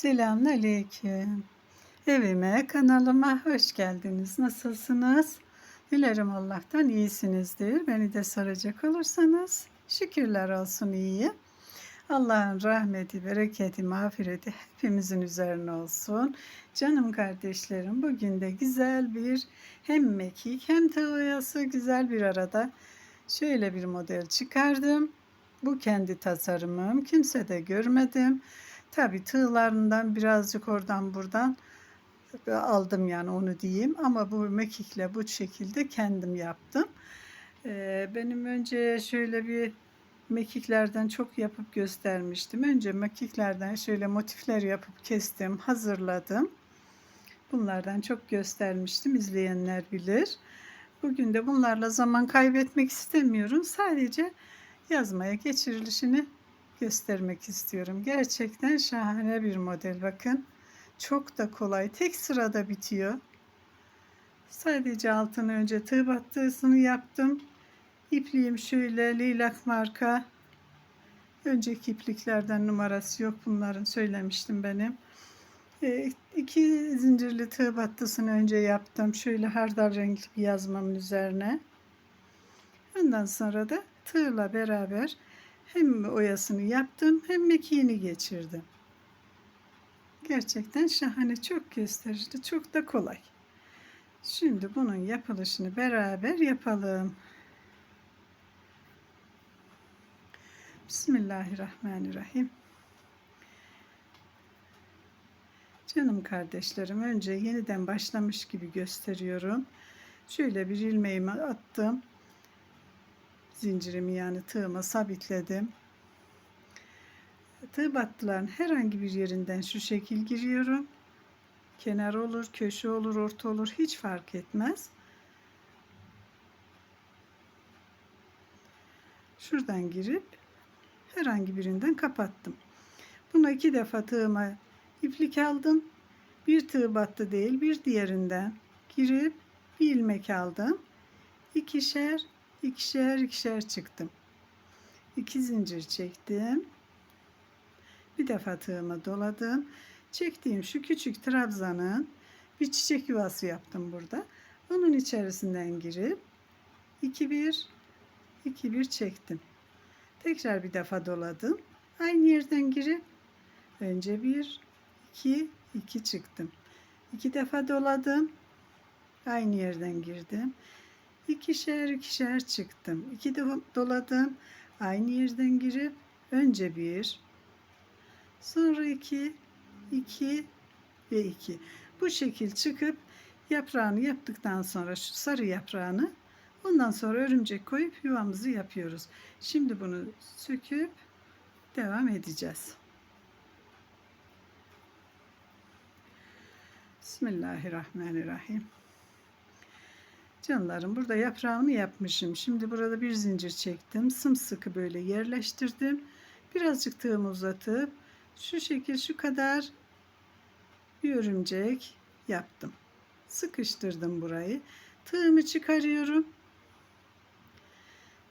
Selamünaleyküm. Evime, kanalıma hoş geldiniz. Nasılsınız? Dilerim Allah'tan iyisinizdir. Beni de soracak olursanız şükürler olsun iyiyim. Allah'ın rahmeti, bereketi, mağfireti hepimizin üzerine olsun. Canım kardeşlerim bugün de güzel bir hem mekik hem tavayası güzel bir arada şöyle bir model çıkardım. Bu kendi tasarımım. Kimse de görmedim. Tabi tığlarından birazcık oradan buradan aldım yani onu diyeyim. Ama bu mekikle bu şekilde kendim yaptım. Ee, benim önce şöyle bir mekiklerden çok yapıp göstermiştim. Önce mekiklerden şöyle motifler yapıp kestim, hazırladım. Bunlardan çok göstermiştim. İzleyenler bilir. Bugün de bunlarla zaman kaybetmek istemiyorum. Sadece yazmaya geçirilişini göstermek istiyorum. Gerçekten şahane bir model bakın. Çok da kolay. Tek sırada bitiyor. Sadece altını önce tığ battısını yaptım. İpliğim şöyle lilac marka. Önceki ipliklerden numarası yok. Bunların söylemiştim benim. E, iki zincirli tığ battısını önce yaptım. Şöyle hardal renkli bir yazmamın üzerine. Ondan sonra da tığla beraber hem oyasını yaptım hem mekiğini geçirdim. Gerçekten şahane, çok gösterişli, çok da kolay. Şimdi bunun yapılışını beraber yapalım. Bismillahirrahmanirrahim. Canım kardeşlerim önce yeniden başlamış gibi gösteriyorum. Şöyle bir ilmeğimi attım zincirimi yani tığıma sabitledim. Tığ battıların herhangi bir yerinden şu şekil giriyorum. Kenar olur, köşe olur, orta olur hiç fark etmez. Şuradan girip herhangi birinden kapattım. Buna iki defa tığıma iplik aldım. Bir tığ battı değil bir diğerinden girip bir ilmek aldım. İkişer ikişer ikişer çıktım. İki zincir çektim. Bir defa tığımı doladım. Çektiğim şu küçük trabzanın bir çiçek yuvası yaptım burada. Onun içerisinden girip 2 1 2 1 çektim. Tekrar bir defa doladım. Aynı yerden girip önce 1 2 2 çıktım. İki defa doladım. Aynı yerden girdim ikişer ikişer çıktım. İki de doladım. Aynı yerden girip önce bir, sonra iki, iki ve iki. Bu şekil çıkıp yaprağını yaptıktan sonra şu sarı yaprağını ondan sonra örümcek koyup yuvamızı yapıyoruz. Şimdi bunu söküp devam edeceğiz. Bismillahirrahmanirrahim. Canlarım burada yaprağını yapmışım. Şimdi burada bir zincir çektim. Sımsıkı böyle yerleştirdim. Birazcık tığımı uzatıp şu şekil şu kadar bir örümcek yaptım. Sıkıştırdım burayı. Tığımı çıkarıyorum.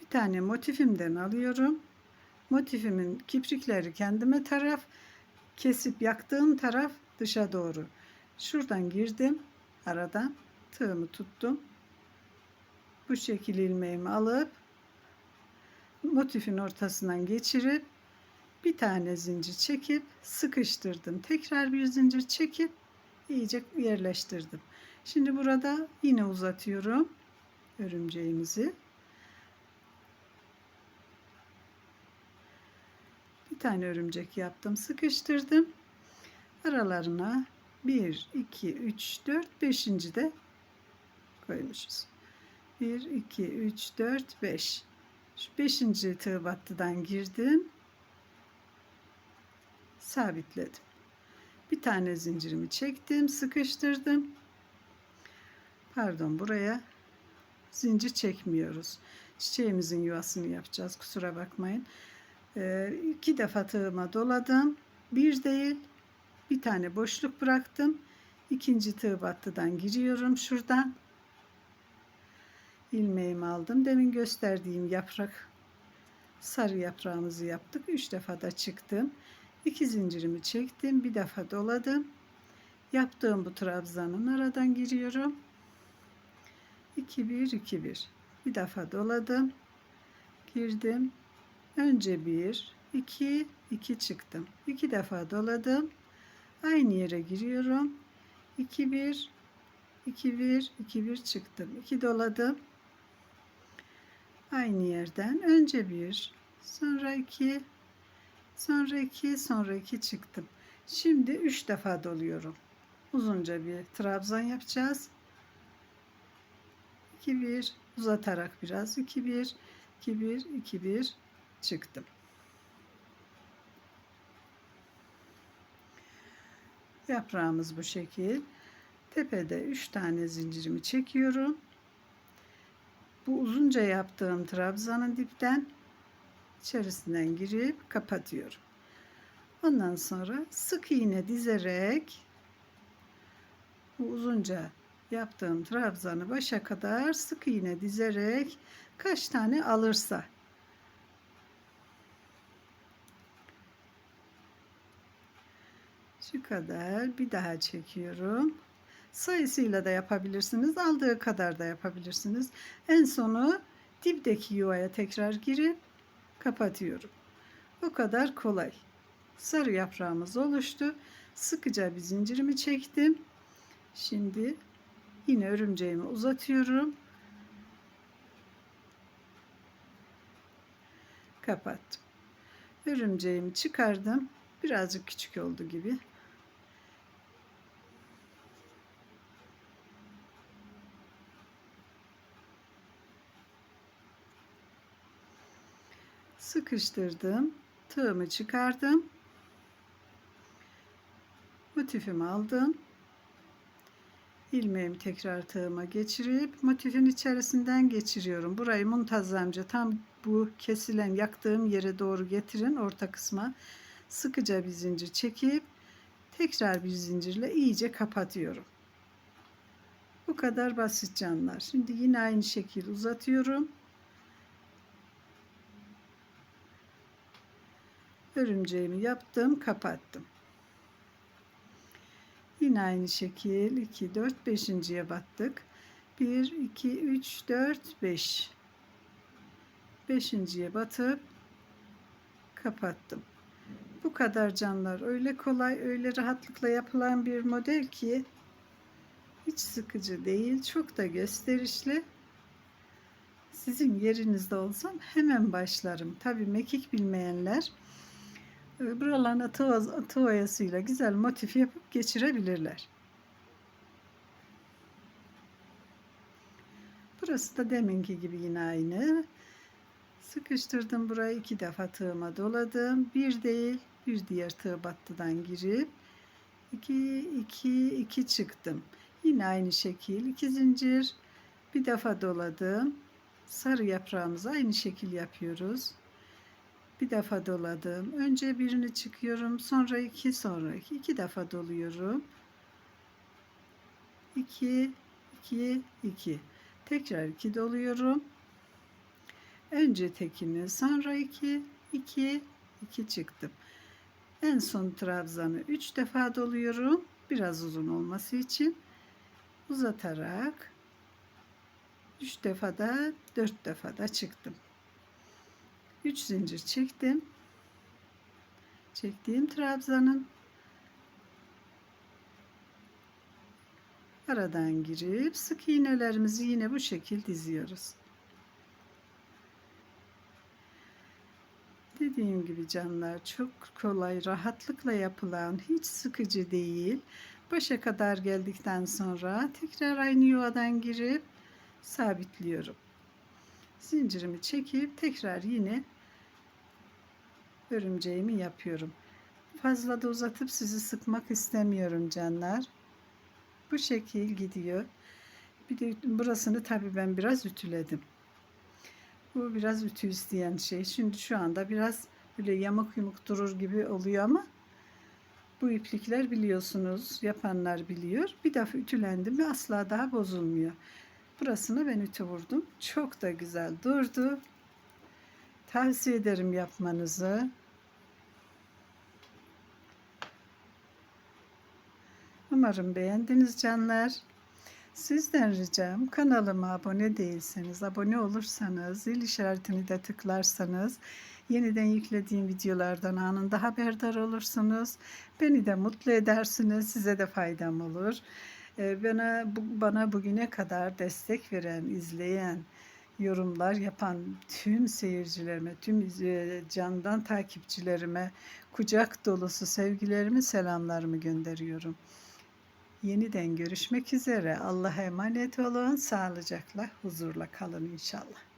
Bir tane motifimden alıyorum. Motifimin kiprikleri kendime taraf, kesip yaktığım taraf dışa doğru. Şuradan girdim. Aradan tığımı tuttum bu şekil ilmeğimi alıp motifin ortasından geçirip bir tane zincir çekip sıkıştırdım. Tekrar bir zincir çekip iyice yerleştirdim. Şimdi burada yine uzatıyorum örümceğimizi. Bir tane örümcek yaptım, sıkıştırdım. Aralarına 1 2 3 4 5. de koymuşuz. 1, 2, 3, 4, 5. Şu 5. tığ battıdan girdim. Sabitledim. Bir tane zincirimi çektim, sıkıştırdım. Pardon buraya zincir çekmiyoruz. Çiçeğimizin yuvasını yapacağız. Kusura bakmayın. Ee, iki defa tığıma doladım. Bir değil, bir tane boşluk bıraktım. İkinci tığ battıdan giriyorum şuradan ilmeğimi aldım. Demin gösterdiğim yaprak sarı yaprağımızı yaptık. Üç defa da çıktım. İki zincirimi çektim. Bir defa doladım. Yaptığım bu trabzanın aradan giriyorum. 2 1 2 1. Bir defa doladım. Girdim. Önce 1 2 2 çıktım. İki defa doladım. Aynı yere giriyorum. 2 1 2 1 2 1 çıktım. 2 doladım. Aynı yerden önce 1 sonra 2 sonra 2 sonra 2 çıktım. Şimdi 3 defa doluyorum. Uzunca bir trabzan yapacağız. 2 1 uzatarak biraz 2 1 2 1 2 1 çıktım. Yaprağımız bu şekil. Tepede 3 tane zincirimi çekiyorum. Bu uzunca yaptığım trabzanın dipten içerisinden girip kapatıyorum. Ondan sonra sık iğne dizerek bu uzunca yaptığım trabzanı başa kadar sık iğne dizerek kaç tane alırsa. Şu kadar. Bir daha çekiyorum sayısıyla da yapabilirsiniz aldığı kadar da yapabilirsiniz en sonu dipteki yuvaya tekrar girip kapatıyorum o kadar kolay sarı yaprağımız oluştu sıkıca bir zincirimi çektim şimdi yine örümceğimi uzatıyorum kapattım. Örümceğimi çıkardım. Birazcık küçük oldu gibi. Sıkıştırdım. Tığımı çıkardım. Motifimi aldım. İlmeğimi tekrar tığıma geçirip motifin içerisinden geçiriyorum. Burayı muntazamca tam bu kesilen yaktığım yere doğru getirin orta kısma. Sıkıca bir zincir çekip tekrar bir zincirle iyice kapatıyorum. Bu kadar basit canlar. Şimdi yine aynı şekil uzatıyorum. Örümceğimi yaptım, kapattım. Yine aynı şekil 2 4 5.'ye battık. 1 2 3 4 5. Beşinciye batıp kapattım. Bu kadar canlar öyle kolay öyle rahatlıkla yapılan bir model ki hiç sıkıcı değil çok da gösterişli. Sizin yerinizde olsam hemen başlarım. Tabii mekik bilmeyenler buralarına tığ, tığ oyasıyla güzel motif yapıp geçirebilirler. Burası da deminki gibi yine aynı. Sıkıştırdım burayı iki defa tığıma doladım. Bir değil bir diğer tığ battıdan girip iki iki iki çıktım. Yine aynı şekil iki zincir bir defa doladım. Sarı yaprağımızı aynı şekil yapıyoruz. Bir defa doladım. Önce birini çıkıyorum. Sonra iki sonra iki. iki defa doluyorum. İki, iki, iki. Tekrar iki doluyorum. Önce tekini sonra iki, iki, iki çıktım. En son trabzanı üç defa doluyorum. Biraz uzun olması için uzatarak üç defa da dört defa da çıktım. Üç zincir çektim. Çektiğim trabzanın aradan girip sık iğnelerimizi yine bu şekil diziyoruz. Dediğim gibi canlar çok kolay, rahatlıkla yapılan, hiç sıkıcı değil. Başa kadar geldikten sonra tekrar aynı yuvadan girip sabitliyorum. Zincirimi çekip tekrar yine örümceğimi yapıyorum. Fazla da uzatıp sizi sıkmak istemiyorum canlar. Bu şekil gidiyor. Bir de burasını tabii ben biraz ütüledim. Bu biraz ütü isteyen şey. Şimdi şu anda biraz böyle yamuk yumuk durur gibi oluyor ama bu iplikler biliyorsunuz yapanlar biliyor. Bir defa ütülendi mi asla daha bozulmuyor. Burasını ben ütü vurdum. Çok da güzel durdu. Tavsiye ederim yapmanızı. Umarım beğendiniz canlar. Sizden ricam kanalıma abone değilseniz, abone olursanız, zil işaretini de tıklarsanız yeniden yüklediğim videolardan anında haberdar olursunuz. Beni de mutlu edersiniz, size de faydam olur. Ee, bana, bana bugüne kadar destek veren, izleyen, yorumlar yapan tüm seyircilerime, tüm e, candan takipçilerime kucak dolusu sevgilerimi, selamlarımı gönderiyorum. Yeniden görüşmek üzere. Allah'a emanet olun. Sağlıcakla, huzurla kalın inşallah.